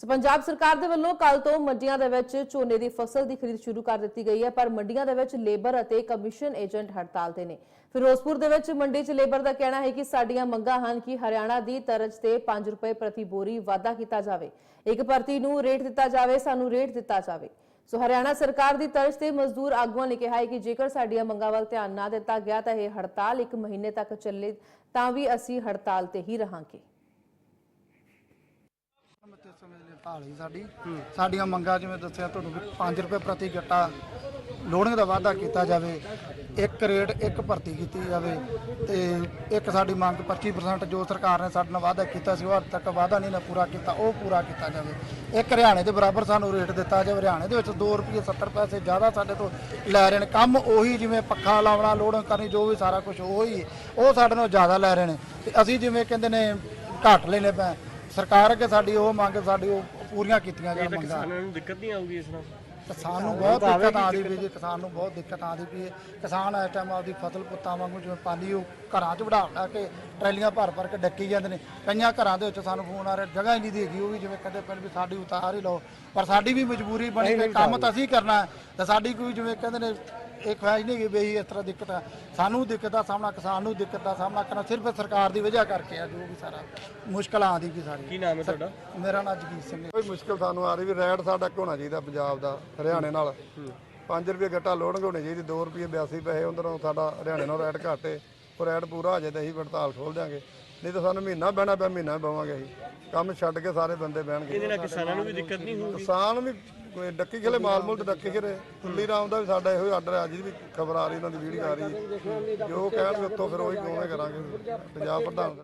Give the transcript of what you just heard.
ਸੋ ਪੰਜਾਬ ਸਰਕਾਰ ਦੇ ਵੱਲੋਂ ਕੱਲ ਤੋਂ ਮੰਡੀਆਂ ਦੇ ਵਿੱਚ ਝੋਨੇ ਦੀ ਫਸਲ ਦੀ ਖਰੀਦ ਸ਼ੁਰੂ ਕਰ ਦਿੱਤੀ ਗਈ ਹੈ, ਪਰ ਮੰਡੀਆਂ ਦੇ ਵਿੱਚ ਲੇਬਰ ਅਤੇ ਕਮਿਸ਼ਨ ਏਜੰਟ ਹੜਤਾਲ ਤੇ ਨੇ। ਫਿਰੋਜ਼ਪੁਰ ਦੇ ਵਿੱਚ ਮੰਡੀ 'ਚ ਲੇਬਰ ਦਾ ਕਹਿਣਾ ਹੈ ਕਿ ਸਾਡੀਆਂ ਮੰਗਾਂ ਹਨ ਕਿ ਹਰਿਆਣਾ ਦੀ ਤਰਜ਼ ਤੇ 5 ਰੁਪਏ ਪ੍ਰਤੀ ਬੋਰੀ ਵਾਧਾ ਕੀਤਾ ਜਾਵੇ। ਇੱਕ ਭਰਤੀ ਨੂੰ ਰੇਟ ਦਿੱਤਾ ਜਾਵੇ, ਸਾਨੂੰ ਰੇਟ ਦਿੱਤਾ ਜਾਵੇ। ਸੋ ਹਰਿਆਣਾ ਸਰਕਾਰ ਦੀ ਤਰਜ਼ ਤੇ ਮਜ਼ਦੂਰ ਆਗੂਆਂ ਨੇ ਕਿਹਾ ਹੈ ਕਿ ਜੇਕਰ ਸਾਡੀਆਂ ਮੰਗਾਂ ਵੱਲ ਧਿਆਨ ਨਾ ਦਿੱਤਾ ਗਿਆ ਤਾਂ ਇਹ ਹੜਤਾਲ ਇੱਕ ਮਹੀਨੇ ਤੱਕ ਚੱਲੇ ਤਾਂ ਵੀ ਅਸੀਂ ਹੜਤਾਲ ਤੇ ਹੀ ਰਹਾਂਗੇ। ਮੱਤੇ ਸਮੇਂ ਲਈ ਹੜਤਾਲ ਸੀ ਸਾਡੀ, ਸਾਡੀਆਂ ਮੰਗਾਂ ਜਿਵੇਂ ਦੱਸਿਆ, ਤੁਹਾਨੂੰ ਵੀ 5 ਰੁਪਏ ਪ੍ਰਤੀ ਗੱਟਾ ਲੋਡਿੰਗ ਦਾ ਵਾਅਦਾ ਕੀਤਾ ਜਾਵੇ, ਇੱਕ ਰੇਟ ਇੱਕ ਭਰਤੀ ਕੀਤੀ ਜਾਵੇ ਤੇ ਇੱਕ ਸਾਡੀ ਮੰਗ 25% ਜੋ ਸਰਕਾਰ ਨੇ ਸਾਡੇ ਨਾਲ ਵਾਅਦਾ ਕੀਤਾ ਸੀ, ਉਹ ਅੱਜ ਤੱਕ ਵਾਅਦਾ ਨਹੀਂ ਨਾ ਪੂਰਾ ਕੀਤਾ, ਉਹ ਪੂਰਾ ਕੀਤਾ ਜਾਵੇ। ਇੱਕ ਹਰਿਆਣੇ ਦੇ ਬਰਾਬਰ ਸਾਨੂੰ ਰੇਟ ਦਿੱਤਾ ਜਾਵੇ, ਹਰਿਆਣੇ ਦੇ ਵਿੱਚ 2 ਰੁਪਏ 70 ਪੈਸੇ ਜ਼ਿਆਦਾ ਸਾਡੇ ਤੋਂ ਲੈ ਰਹੇ ਨੇ। ਕੰਮ ਉਹੀ ਜਿਵੇਂ ਪੱਖਾ ਲਾਉਣਾ ਲੋਡਿੰਗ ਕਰਨੀ, ਜੋ ਵੀ ਸਾਰਾ ਕੁਝ ਉਹੀ, ਉਹ ਸਾਡੇ ਨਾਲ ਜ਼ਿਆਦਾ ਲੈ ਰਹੇ ਨੇ। ਤੇ ਅਸੀਂ ਜਿਵੇਂ ਕਹਿੰਦੇ ਨੇ ਘੱਟ ਲੈਨੇ ਪਏ ਸਰਕਾਰ ਅੱਗੇ ਸਾਡੀ ਉਹ ਮੰਗ ਸਾਡੀ ਉਹ ਪੂਰੀਆਂ ਕੀਤੀਆਂ ਜਾਣ ਮੰਗਾਂ। ਕਿਸਾਨਾਂ ਨੂੰ ਦਿੱਕਤ ਨਹੀਂ ਆਊਗੀ ਇਸ ਨਾਲ? ਕਿਸਾਨ ਨੂੰ ਬਹੁਤ ਦਿੱਕਤ ਆਉਂਦੀ ਵੀ ਜੀ ਕਿਸਾਨ ਨੂੰ ਬਹੁਤ ਦਿੱਕਤ ਆਉਂਦੀ ਵੀ ਹੈ ਕਿਸਾਨ ਇਸ ਟਾਈਮ ਆਪਦੀ ਫਸਲ ਪੁੱਤਾਂ ਵਾਂਗੂ ਜਿਵੇਂ ਪਾਲੀ ਉਹ ਘਰਾਂ 'ਚ ਵੜਾ ਵੜਾ ਕੇ ਟਰੈਲੀਆਂ ਭਰ ਭਰ ਕੇ ਡੱਕੀ ਜਾਂਦੇ ਨੇ। ਕਈਆਂ ਘਰਾਂ ਦੇ ਵਿੱਚ ਸਾਨੂੰ ਫੋਨ ਆ ਰਿਹਾ ਜਗ੍ਹਾ ਹੀ ਨਹੀਂ ਦੇਗੀ ਉਹ ਵੀ ਜਿਵੇਂ ਕਹਿੰਦੇ ਪੈਣ ਵੀ ਸਾਡੀ ਉਤਾਰ ਹੀ ਲਓ ਪਰ ਸਾਡੀ ਵੀ ਮਜਬੂਰੀ ਬਣੀ ਕਿ ਕੰਮ ਤਾਂ ਅਸੀਂ ਕਰਨਾ ਹੈ ਤੇ ਸਾਡੀ ਕੋਈ ਜਿਵੇਂ ਕਹਿੰਦੇ ਨੇ ਇਹ ਖਵਾਇਸ਼ ਨਹੀਂ ਕਿ ਬਈ ਇਸ ਤਰ੍ਹਾਂ ਦਿੱਕਤ ਆ। ਸਾਨੂੰ ਦਿੱਕਤ ਦਾ ਸਾਹਮਣਾ ਕਿਸਾਨ ਨੂੰ ਦਿੱਕਤ ਦਾ ਸਾਹਮਣਾ ਕਰਨਾ ਸਿਰਫ ਸਰਕਾਰ ਦੀ ਵਜ੍ਹਾ ਕਰਕੇ ਆ ਜੋ ਵੀ ਸਾਰਾ ਮੁਸ਼ਕਲਾਂ ਆਉਂਦੀ ਵੀ ਸਾਰੀ। ਕੀ ਨਾਮ ਹੈ ਤੁਹਾਡਾ? ਮੇਰਾ ਨਾਮ ਜਗੀਰ ਸਿੰਘ ਹੈ। ਕੋਈ ਮੁਸ਼ਕਲ ਸਾਨੂੰ ਆ ਰਹੀ ਵੀ ਰੈਟ ਸਾਡਾ ਹੋਣਾ ਚਾਹੀਦਾ ਪੰਜਾਬ ਦਾ ਹਰਿਆਣੇ ਨਾਲ। 5 ਰੁਪਏ ਗੱਟਾ ਲੋਡਿੰਗ ਹੋਣੀ ਚਾਹੀਦੀ 2 ਰੁਪਏ 82 ਪੈਸੇ ਉਧਰੋਂ ਸਾਡਾ ਹਰਿਆਣੇ ਨਾਲ ਰੈਟ ਘਾਟੇ ਉਹ ਰੈਟ ਪੂਰਾ ਹੋ ਜਾਏ ਤਾਂ ਅਸੀਂ ਹੜਤਾਲ ਖੋਲ ਦਿਆਂਗੇ। ਨਹੀਂ ਤਾਂ ਸਾਨੂੰ ਮਹੀਨਾ ਬਹਿਣਾ ਪਿਆ ਮਹੀਨਾ ਬਵਾਂਗੇ ਅਸੀਂ। ਕੰਮ ਛੱਡ ਕੇ ਸਾਰੇ ਬੰਦੇ ਬਹਿਣਗੇ। ਇਹਦੇ ਨਾਲ ਕਿਸਾਨਾਂ ਨੂੰ ਵੀ ਦਿੱਕਤ ਨਹੀਂ ਹੋਊਗੀ? ਕਿਸਾਨ ਵੀ ਕੋਈ ਡੱਕੀ ਖਲੇ ਮਾਲ ਮੁੱਲ ਤੇ ਡੱਕੀ ਖਰੇ ਕੁੱਲੀ ਰਾਮ ਦਾ ਵੀ ਸਾਡਾ ਇਹੋ ਆਰਡਰ ਹੈ ਅੱਜ ਦੀ ਵੀ ਖਬਰ ਆ ਰਹੀ ਉਹਨਾਂ ਦੀ ਵੀਡੀਓ ਆ ਰਹੀ। ਜੋ ਕਹਿਣਗੇ ਉੱਤੋਂ ਫਿਰ ਉਹੀ ਦੋਵੇਂ ਕਰਾਂਗੇ। ਪੰਜਾਬ ਪ੍ਰਧਾਨ